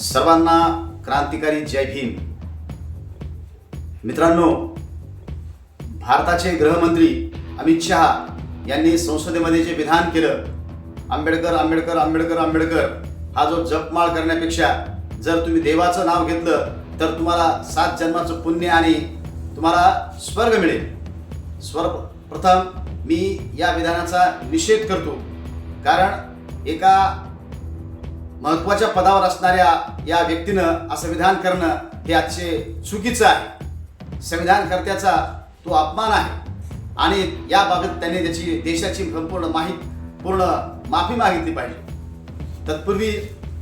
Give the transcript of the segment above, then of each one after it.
सर्वांना क्रांतिकारी जय भीम. मित्रांनो भारताचे गृहमंत्री अमित शहा यांनी संसदेमध्ये जे विधान केलं आंबेडकर आंबेडकर आंबेडकर आंबेडकर हा जो जपमाळ करण्यापेक्षा जर तुम्ही देवाचं नाव घेतलं तर तुम्हाला सात जन्माचं पुण्य आणि तुम्हाला स्वर्ग मिळेल. स्वर्ग प्रथम मी या विधानाचा निषेध करतो. कारण एका महत्त्वाच्या पदावर असणाऱ्या या व्यक्तीनं असं विधान करणं हे अतिशय चुकीचं आहे. संविधानकर्त्याचा तो अपमान आहे. आणि याबाबत त्यांनी त्याची देशाची संपूर्ण माहिती पूर्ण माफी मागितली पाहिजे. तत्पूर्वी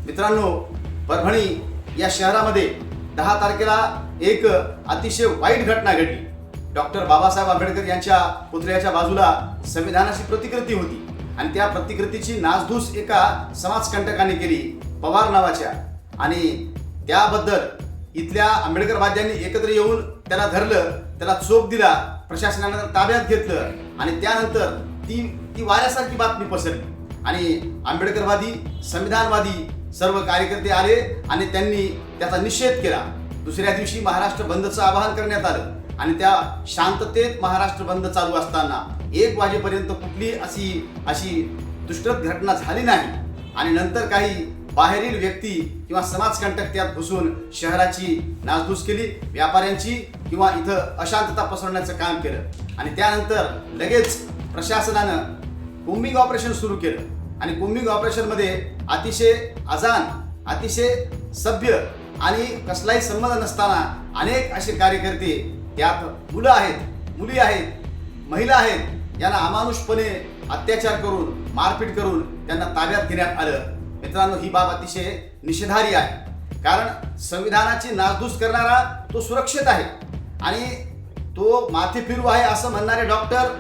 मित्रांनो परभणी या शहरामध्ये दहा तारखेला एक अतिशय वाईट घटना घडली. डॉक्टर बाबासाहेब आंबेडकर यांच्या पुतळ्याच्या बाजूला संविधानाची प्रतिकृती होती. आणि त्या प्रतिकृतीची नासधूस एका समाजकंटकाने केली पवार नावाच्या. आणि त्याबद्दल इथल्या आंबेडकरवाद्यांनी एकत्र येऊन त्याला धरलं त्याला चोप दिला प्रशासनानं ताब्यात घेतलं आणि त्यानंतर ती ती वाऱ्यासारखी बातमी पसरली. आणि आंबेडकरवादी संविधानवादी सर्व कार्यकर्ते आले आणि त्यांनी त्याचा निषेध केला. दुसऱ्या दिवशी महाराष्ट्र बंदचं आवाहन करण्यात आलं. आणि त्या शांततेत महाराष्ट्र बंद चालू असताना एक वाजेपर्यंत कुठली अशी अशी दुष्कृत घटना झाली नाही. आणि नंतर काही बाहेरील व्यक्ती किंवा समाजकंटक त्यात घुसून शहराची नासधूस केली व्यापाऱ्यांची किंवा इथं अशांतता पसरवण्याचं काम केलं. आणि त्यानंतर लगेच प्रशासनानं कुंबिंग ऑपरेशन सुरू केलं. आणि कुंबिंग ऑपरेशनमध्ये अतिशय अजान अतिशय सभ्य आणि कसलाही संबंध नसताना अनेक असे कार्यकर्ते त्यात मुलं आहेत मुली आहेत महिला आहेत यांना अमानुषपणे अत्याचार करून मारपीट करून त्यांना ताब्यात घेण्यात आलं. मित्रांनो ही बाब अतिशय निषेधारी आहे. कारण संविधानाची नासधूस करणारा तो सुरक्षित आहे. आणि तो माथे फिरू आहे असं म्हणणारे डॉक्टर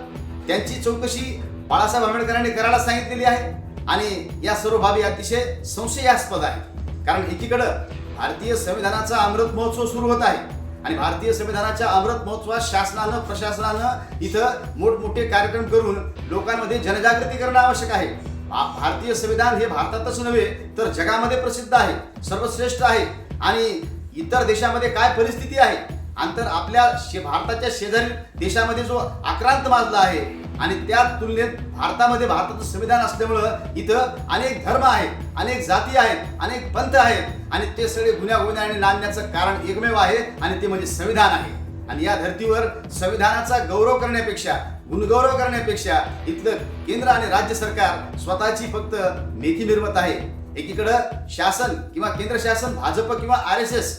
त्यांची चौकशी बाळासाहेब आंबेडकरांनी करायला सांगितलेली आहे. आणि या सर्व बाबी अतिशय संशयास्पद आहेत. कारण एकीकडं भारतीय संविधानाचा अमृत महोत्सव सुरू होत आहे. आणि भारतीय संविधानाच्या अमृत महोत्सवात शासनानं प्रशासनानं इथं मोठमोठे कार्यक्रम करून लोकांमध्ये जनजागृती करणं आवश्यक आहे. भारतीय संविधान हे भारतातच नव्हे तर जगामध्ये प्रसिद्ध आहे सर्वश्रेष्ठ आहे आणि इतर देशामध्ये काय परिस्थिती आहे? आंतर आपल्या शे भारताच्या शेजारी देशामध्ये जो आक्रांत माजला आहे आणि त्या तुलनेत भारतामध्ये भारताचं संविधान असल्यामुळं इथं अनेक धर्म आहेत अनेक जाती आहेत अनेक पंथ आहेत. आणि ते सगळे गुन्ह्या गुन्ह्या आणि नांदण्याचं कारण एकमेव आहे आणि ते म्हणजे संविधान आहे. आणि या धर्तीवर संविधानाचा गौरव करण्यापेक्षा गुणगौरव करण्यापेक्षा इथलं केंद्र आणि राज्य सरकार स्वतःची फक्त मेथी मिरवत आहे. एकीकडं शासन किंवा केंद्र शासन भाजप किंवा आर एस एस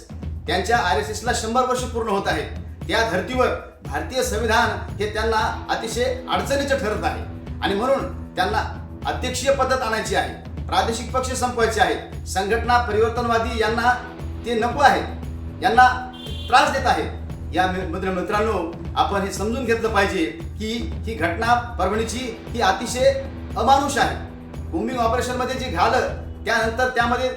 त्यांच्या आर एस एसला शंभर वर्ष पूर्ण होत आहे. त्या धर्तीवर भारतीय संविधान हे त्यांना अतिशय अडचणीचं ठरत आहे. आणि म्हणून त्यांना अध्यक्षीय पद्धत आणायची आहे. प्रादेशिक पक्ष संपवायचे आहेत. संघटना परिवर्तनवादी यांना ते नको आहेत. यांना त्रास देत आहेत. या मित्र मित्रांनो आपण हे समजून घेतलं पाहिजे की ही घटना परभणीची ही अतिशय अमानुष आहे. कुंभिंग ऑपरेशनमध्ये जे झालं त्यानंतर त्यामध्ये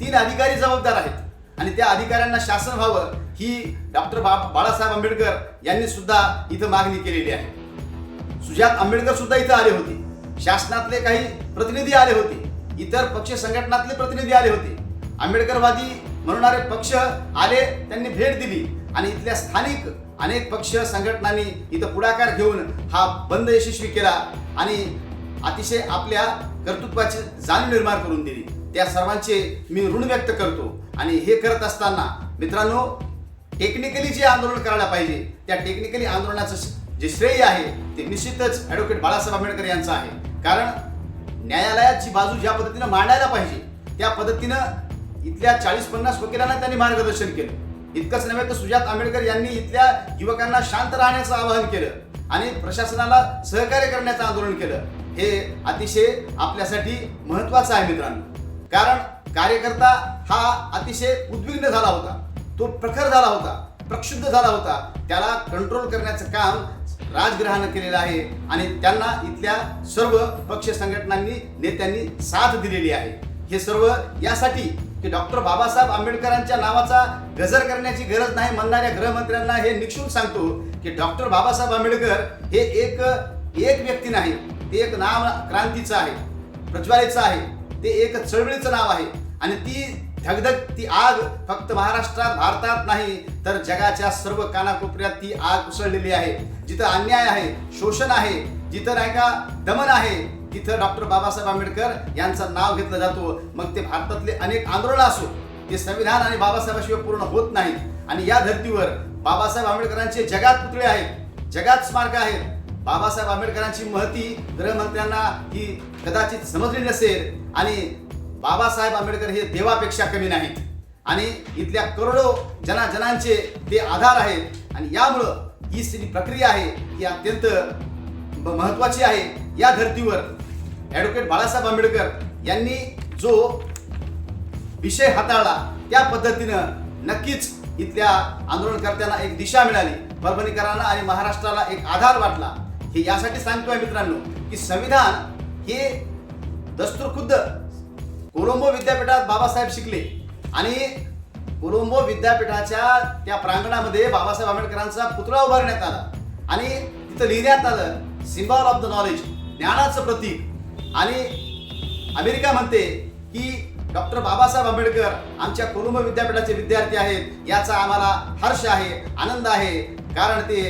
तीन अधिकारी जबाबदार आहेत. आणि त्या अधिकाऱ्यांना शासन व्हावं ही डॉक्टर बा बाळासाहेब आंबेडकर यांनी सुद्धा इथं मागणी केलेली आहे. सुजात आंबेडकर सुद्धा इथं आले होते. शासनातले काही प्रतिनिधी आले होते. इतर पक्ष संघटनातले प्रतिनिधी आले होते. आंबेडकरवादी म्हणणारे पक्ष आले त्यांनी भेट दिली आणि इथल्या स्थानिक अनेक पक्ष संघटनांनी इथं पुढाकार घेऊन हा बंद यशस्वी केला आणि अतिशय आपल्या कर्तृत्वाची जाणीव निर्माण करून दिली. त्या सर्वांचे मी ऋण व्यक्त करतो आणि हे करत असताना मित्रांनो टेक्निकली जे आंदोलन करायला पाहिजे. त्या टेक्निकली आंदोलनाचं जे श्रेय आहे ते निश्चितच ॲडव्होकेट बाळासाहेब आंबेडकर यांचं आहे. कारण न्यायालयाची बाजू ज्या पद्धतीनं मांडायला पाहिजे त्या पद्धतीनं इथल्या चाळीस पन्नास वकिलांना त्यांनी मार्गदर्शन केलं. इतकंच नव्हे तर सुजात आंबेडकर यांनी इथल्या युवकांना शांत राहण्याचं आवाहन केलं आणि प्रशासनाला सहकार्य करण्याचं आंदोलन केलं. हे अतिशय आपल्यासाठी महत्वाचं आहे मित्रांनो. कारण कार्यकर्ता हा अतिशय उद्विग्न झाला होता. तो प्रखर झाला होता प्रक्षुब्ध झाला होता. त्याला कंट्रोल करण्याचं काम राजगृहानं केलेलं आहे आणि त्यांना इथल्या सर्व पक्ष संघटनांनी नेत्यांनी साथ दिलेली आहे. हे सर्व यासाठी की डॉक्टर बाबासाहेब आंबेडकरांच्या नावाचा गजर करण्याची गरज नाही म्हणणाऱ्या गृहमंत्र्यांना हे निक्षून सांगतो की डॉक्टर बाबासाहेब आंबेडकर हे एक एक व्यक्ती नाही ते एक नाव क्रांतीचं आहे प्रज्वालेचं आहे ते एक चळवळीचं नाव आहे. आणि ती धगधग ती आग फक्त महाराष्ट्रात भारतात नाही तर जगाच्या सर्व कानाकोपऱ्यात ती आग उसळलेली आहे. जिथं अन्याय आहे शोषण आहे जिथं नाही का दमन आहे तिथं डॉक्टर बाबासाहेब आंबेडकर यांचं नाव घेतलं जातो. मग ते भारतातले अनेक आंदोलन असो ते संविधान आणि बाबासाहेबाशिवाय पूर्ण होत नाही आणि या धर्तीवर बाबासाहेब आंबेडकरांचे जगात पुतळे आहेत जगात स्मारक आहेत. बाबासाहेब आंबेडकरांची महती गृहमंत्र्यांना ही कदाचित समजली नसेल आणि बाबासाहेब आंबेडकर हे देवापेक्षा कमी नाहीत. आणि इथल्या करोडो जना जनांचे ते आधार आहेत. आणि यामुळं ही जी प्रक्रिया आहे ही अत्यंत महत्त्वाची आहे. या धर्तीवर ॲडव्होकेट बाळासाहेब आंबेडकर यांनी जो विषय हाताळला त्या पद्धतीनं नक्कीच इथल्या आंदोलनकर्त्यांना एक दिशा मिळाली. परभणीकरांना आणि महाराष्ट्राला एक आधार वाटला. हे यासाठी सांगतोय मित्रांनो की संविधान हे दस्तूर खुद्द कोलंबो विद्यापीठात बाबासाहेब शिकले. आणि कोलंबो विद्यापीठाच्या त्या प्रांगणामध्ये बाबासाहेब आंबेडकरांचा पुतळा उभारण्यात आला. आणि तिथं लिहिण्यात आलं सिम्बॉल ऑफ द नॉलेज ज्ञानाचं प्रतीक. आणि अमेरिका म्हणते की डॉक्टर बाबासाहेब आंबेडकर आमच्या कोलंबो विद्यापीठाचे विद्यार्थी आहेत. याचा आम्हाला हर्ष आहे आनंद आहे. कारण ते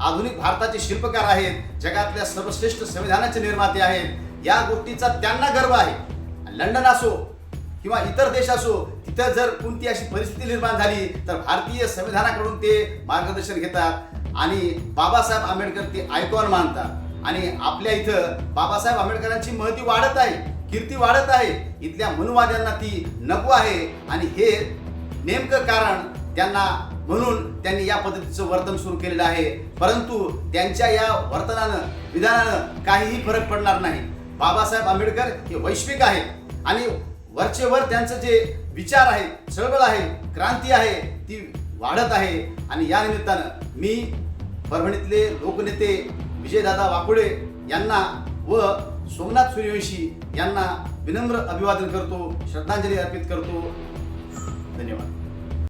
आधुनिक भारताचे शिल्पकार आहेत. जगातल्या सर्वश्रेष्ठ संविधानाचे निर्माते आहेत. या गोष्टीचा त्यांना गर्व आहे. लंडन असो किंवा इतर देश असो तिथं जर कोणती अशी परिस्थिती निर्माण झाली तर भारतीय संविधानाकडून ते मार्गदर्शन घेतात आणि बाबासाहेब आंबेडकर ते आयकॉन मानतात. आणि आपल्या इथं बाबासाहेब आंबेडकरांची महती वाढत आहे कीर्ती वाढत आहे. इथल्या मनुवाद्यांना ती नको आहे आणि हे नेमकं कारण त्यांना म्हणून त्यांनी या पद्धतीचं वर्तन सुरू केलेलं आहे. परंतु त्यांच्या या वर्तनानं विधानानं काहीही फरक पडणार नाही. बाबासाहेब आंबेडकर हे वैश्विक आहेत. आणि वरचेवर त्यांचं जे विचार आहे चळवळ आहे क्रांती आहे ती वाढत आहे. आणि या निमित्तानं मी परभणीतले लोकनेते विजयदादा वाकुडे यांना व सोमनाथ सूर्यवंशी यांना विनम्र अभिवादन करतो श्रद्धांजली अर्पित करतो. धन्यवाद.